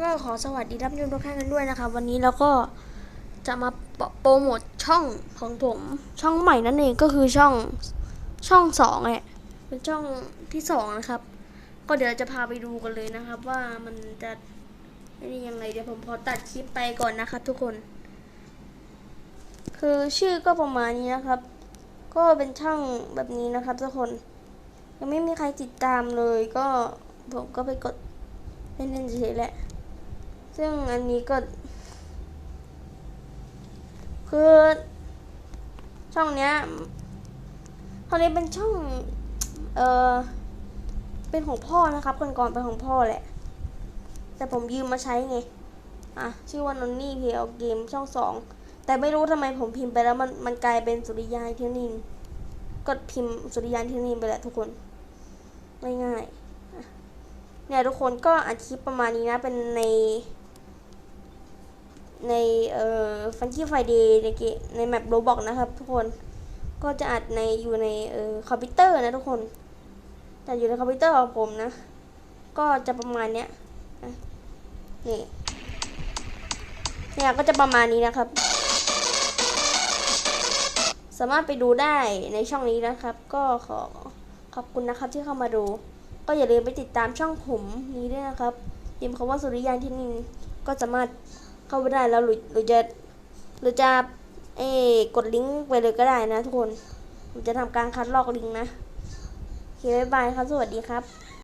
ก็ขอสวัสดีรับชมทุกท่านกันด้วยนะครับวันนี้เราก็จะมาโปรโมทช่องของผมช่องใหม่นั่นเองก็คือช่องช่องสองแหละเป็นช่องที่สองนะครับ ก็เดี๋ยวจะพาไปดูกันเลยนะครับ ว่ามันจะนี่ยังไงเดี๋ยวผมพอตัดคลิปไปก่อนนะครับทุกคน คือชื่อก็ประมาณนี้นะครับ ก็เป็นช่องแบบนี้นะครับทุกคน ยังไม่มีใครติดตามเลยก็ผมก็ไปกด เล่นๆเฉยๆแหละ ซึ่งอันนี้ก็ คือช่องเนี้ยตอนนี้เป็นช่อง เออเป็นของพ่อนะครับก่อนก่อนเป็นของพ่อแหละ แต่ผมยืมมาใช้ไง อะ ชื่อว่านนนี่พีเอเกมช่องสอง แต่ไม่รู้ทำไมผมพิมพ์ไปแล้วมันมันกลายเป็นสุริยานเทนินก็พิมพ์สุริยานเทนินไปแหละทุกคน ง่ายๆ เนี่ยทุกคนก็อัดคลิปประมาณนี้นะ เป็นใน ในเอ่อฟันกี้ไฟเดย์ในเกมในแมปโรบอกนะครับทุกคนก็จะอัดในอยู่ในเอ่อคอมพิวเตอร์นะทุกคนแต่อยู่ในคอมพิวเตอร์ของผมนะ ก็จะประมาณเนี้ยนี่เนี่ยก็จะประมาณนี้นะครับ สามารถไปดูได้ในช่องนี้นะครับ ก็ขอขอบคุณนะครับที่เข้ามาดู ก็อย่าลืมไปติดตามช่องผมนี้ด้วยนะครับพิมพ์คำว่าสุริยันที่นินก็สามารถเข้าไปได้แล้วหรือหรือจะหรือจะเอกดลิงก์ไปเลยก็ได้นะทุกคนผมจะทำการคัดลอกลิงก์นะโอเคบ๊ายบายครับ สวัสดีครับ